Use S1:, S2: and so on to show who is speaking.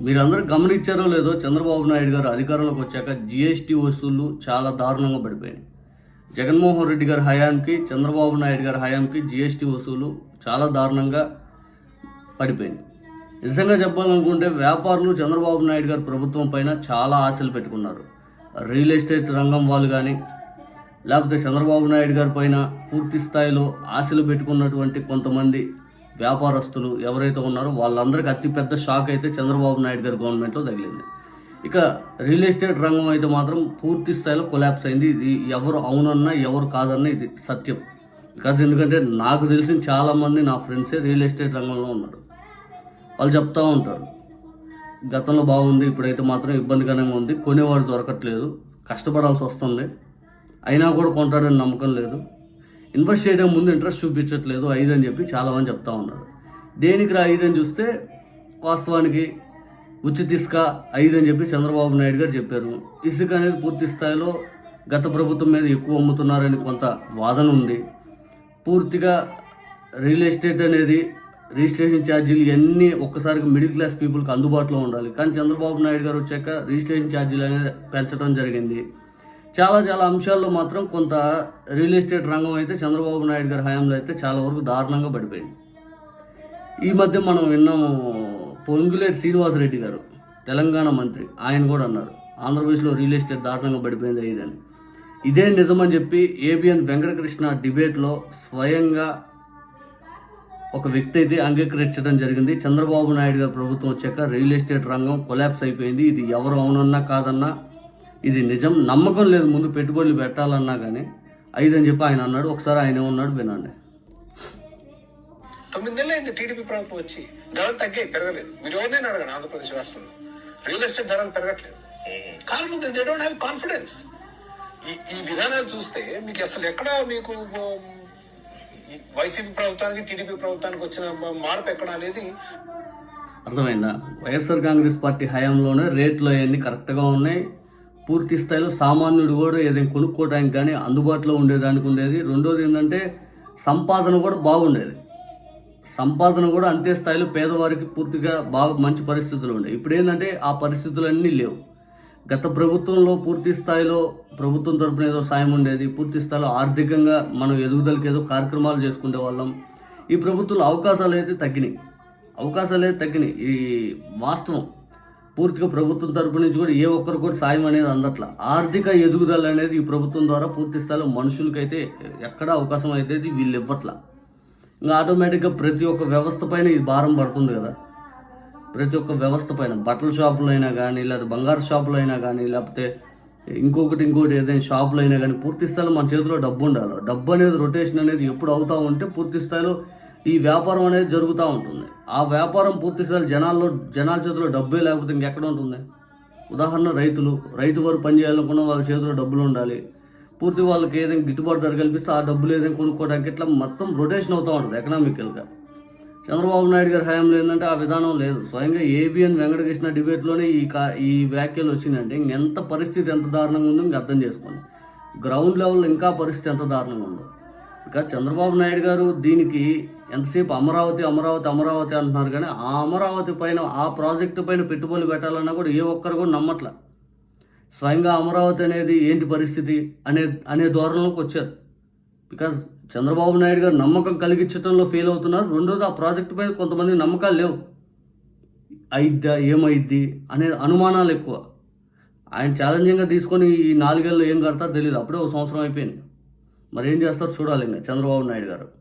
S1: మీరందరూ గమనించారో లేదో చంద్రబాబు నాయుడు గారు అధికారంలోకి వచ్చాక జిఎస్టీ వసూళ్ళు చాలా దారుణంగా పడిపోయాయి జగన్మోహన్ రెడ్డి గారి హయాంకి చంద్రబాబు నాయుడు గారి హయాంకి జిఎస్టీ వసూలు చాలా దారుణంగా పడిపోయింది నిజంగా చెప్పాలనుకుంటే వ్యాపారులు చంద్రబాబు నాయుడు గారి ప్రభుత్వం పైన చాలా ఆశలు పెట్టుకున్నారు. రియల్ ఎస్టేట్ రంగం వాళ్ళు కానీ లేకపోతే చంద్రబాబు నాయుడు గారి పైన పూర్తి స్థాయిలో ఆశలు పెట్టుకున్నటువంటి కొంతమంది వ్యాపారస్తులు ఎవరైతే ఉన్నారో వాళ్ళందరికీ అతిపెద్ద షాక్ అయితే చంద్రబాబు నాయుడు గారి గవర్నమెంట్లో తగిలింది. ఇక రియల్ ఎస్టేట్ రంగం అయితే మాత్రం పూర్తి స్థాయిలో కొలాప్స్ అయింది. ఇది ఎవరు అవునన్నా ఎవరు కాదన్నా ఇది సత్యం. బికాజ్ ఎందుకంటే నాకు తెలిసిన చాలామంది నా ఫ్రెండ్సే రియల్ ఎస్టేట్ రంగంలో ఉన్నారు. వాళ్ళు చెప్తూ ఉంటారు గతంలో బాగుంది ఇప్పుడైతే మాత్రం ఇబ్బందికరంగా ఉంది కొనేవాడు దొరకట్లేదు కష్టపడాల్సి వస్తుంది అయినా కూడా కొంటాడని నమ్మకం లేదు. ఇన్వెస్ట్ చేయడం ముందు ఇంట్రెస్ట్ చూపించట్లేదు ఐదు అని చెప్పి చాలామంది చెప్తా ఉన్నారు. దేనికి రా ఐదు అని చూస్తే వాస్తవానికి ఉచిత ఇసుక ఐదు అని చెప్పి చంద్రబాబు నాయుడు గారు చెప్పారు. ఇసుక అనేది పూర్తి స్థాయిలో గత ప్రభుత్వం మీద ఎక్కువ అమ్ముతున్నారని కొంత వాదన ఉంది. పూర్తిగా రియల్ ఎస్టేట్ అనేది రిజిస్ట్రేషన్ ఛార్జీలు ఇవన్నీ ఒక్కసారిగా మిడిల్ క్లాస్ పీపుల్కి అందుబాటులో ఉండాలి. కానీ చంద్రబాబు నాయుడు గారు వచ్చాక రిజిస్ట్రేషన్ ఛార్జీలు అనేది పెంచడం జరిగింది. చాలా చాలా అంశాల్లో మాత్రం కొంత రియల్ ఎస్టేట్ రంగం అయితే చంద్రబాబు నాయుడు గారి హయాంలో అయితే చాలా వరకు దారుణంగా పడిపోయింది. ఈ మధ్య మనం విన్నాము పొంగులేటి శ్రీనివాసరెడ్డి గారు తెలంగాణ మంత్రి. ఆయన కూడా అన్నారు ఆంధ్రప్రదేశ్లో రియల్ ఎస్టేట్ దారుణంగా పడిపోయింది ఇదని ఇదే నిజమని చెప్పి ఏబిఎన్ వెంకటకృష్ణ డిబేట్లో స్వయంగా ఒక వ్యక్తి అయితే అంగీకరించడం జరిగింది. చంద్రబాబు నాయుడు గారి ప్రభుత్వం వచ్చాక రియల్ ఎస్టేట్ రంగం కొలాప్స్ అయిపోయింది. ఇది ఎవరు అవునన్నా కాదన్నా ఇది నిజం నమ్మకం లేదు ముందు పెట్టుబడులు పెట్టాలన్నా కానీ ఐదు అని చెప్పి ఆయన అన్నాడు ఒకసారి ఆయన ఏమన్నాడు వినండి
S2: తొమ్మిది నెలలు అయింది టీడీపీ ప్రభుత్వం వచ్చి ధరలు తగ్గాయి పెరగలేదు. మీరు ఎవరినైనా అడగండి ఆంధ్రప్రదేశ్ రాష్ట్రంలో? రియల్ ఎస్టేట్ ధరలు పెరగట్లేదు. కారణం దే డోంట్ హ్యావ్ కాన్ఫిడెన్స్ ఈ ఈ విధానాలు చూస్తే మీకు అసలు ఎక్కడ మీకు వైసీపీ ప్రభుత్వానికి టీడీపీ ప్రభుత్వానికి వచ్చిన మార్పు ఎక్కడ అనేది?
S1: అర్థమైందా? వైఎస్ఆర్ కాంగ్రెస్ పార్టీ హయాంలోనే రేట్లు అవన్నీ కరెక్ట్గా ఉన్నాయి. పూర్తి స్థాయిలో సామాన్యుడు కూడా ఏదైనా కొనుక్కోవడానికి కానీ అందుబాటులో ఉండేదానికి ఉండేది. రెండోది ఏంటంటే సంపాదన కూడా బాగుండేది. సంపాదన కూడా అంతే స్థాయిలో పేదవారికి పూర్తిగా బాగా మంచి పరిస్థితులు ఉండేవి. ఇప్పుడు ఏంటంటే ఆ పరిస్థితులన్నీ లేవు. గత ప్రభుత్వంలో పూర్తి స్థాయిలో ప్రభుత్వం తరపున ఏదో సాయం ఉండేది. పూర్తి స్థాయిలో ఆర్థికంగా మనం ఎదుగుదలకి ఏదో కార్యక్రమాలు చేసుకునే వాళ్ళం. ఈ ప్రభుత్వంలో అవకాశాలు అయితే తగ్గినాయి. అవకాశాలు అయితే తగ్గినాయి. ఈ వాస్తవం పూర్తిగా ప్రభుత్వం తరపు నుంచి కూడా ఏ ఒక్కరు కూడా సాయం అనేది అందట్ల. ఆర్థిక ఎదుగుదల అనేది ఈ ప్రభుత్వం ద్వారా పూర్తి స్థాయిలో మనుషులకైతే ఎక్కడ అవకాశం అయితే వీళ్ళు ఇవ్వట్ల. ఇంకా ఆటోమేటిక్గా ప్రతి ఒక్క వ్యవస్థ పైన ఇది భారం పడుతుంది కదా. ప్రతి ఒక్క వ్యవస్థ పైన బట్టల షాపులు అయినా కానీ లేదా బంగారు షాపులు అయినా కానీ లేకపోతే ఇంకొకటి ఇంకోటి ఏదైనా షాపులు అయినా కానీ పూర్తి స్థాయిలో మన చేతిలో డబ్బు ఉండాలి. డబ్బు అనేది రొటేషన్ అనేది ఎప్పుడు అవుతూ ఉంటే పూర్తి స్థాయిలో ఈ వ్యాపారం అనేది జరుగుతూ ఉంటుంది. ఆ వ్యాపారం పూర్తి జనాల్లో జనాల చేతిలో డబ్బే లేకపోతే ఇంకెక్కడ ఉంటుంది? ఉదాహరణ రైతులు. రైతు వారు పని చేయాలనుకున్న వాళ్ళ చేతిలో డబ్బులు ఉండాలి. పూర్తి వాళ్ళకి ఏదైనా గిట్టుబాటు ధర కల్పిస్తే ఆ డబ్బులు ఏదైనా కొనుక్కోవడానికి ఇట్లా మొత్తం రొటేషన్ అవుతూ ఉంటుంది ఎకనామికల్గా చంద్రబాబు నాయుడు గారి హయాంలో ఏంటంటే ఆ విధానం లేదు. స్వయంగా ఏబిఎన్ వెంకటకృష్ణ డిబేట్లోనే ఈ కా ఈ వ్యాఖ్యలు వచ్చిందంటే ఇంకెంత పరిస్థితి ఎంత దారుణంగా ఉందో ఇంక అర్థం చేసుకోండి. గ్రౌండ్ లెవెల్లో ఇంకా పరిస్థితి ఎంత దారుణంగా ఉందో. ఇంకా చంద్రబాబు నాయుడు గారు దీనికి ఎంతసేపు అమరావతి అమరావతి అమరావతి అంటున్నారు కానీ ఆ అమరావతి పైన ఆ ప్రాజెక్టు పైన పెట్టుబడులు పెట్టాలన్నా కూడా ఏ ఒక్కరు కూడా నమ్మట్లే. స్వయంగా అమరావతి అనేది ఏంటి పరిస్థితి అనే అనే ధోరణిలోకి వచ్చారు. బికాజ్ చంద్రబాబు నాయుడు గారు నమ్మకం కలిగించడంలో ఫెయిల్ అవుతున్నారు. రెండోది ఆ ప్రాజెక్టు పైన కొంతమంది నమ్మకాలు లేవు. అయిద్దా ఏమైద్ది అనే అనుమానాలు ఎక్కువ. ఆయన ఛాలెంజింగ్గా తీసుకొని ఈ నాలుగేళ్ళు ఏం కడతారో తెలియదు అప్పుడే ఒక సంవత్సరం అయిపోయింది. మరి ఏం చేస్తారో? చూడాలి ఇంకా. చంద్రబాబు నాయుడు గారు.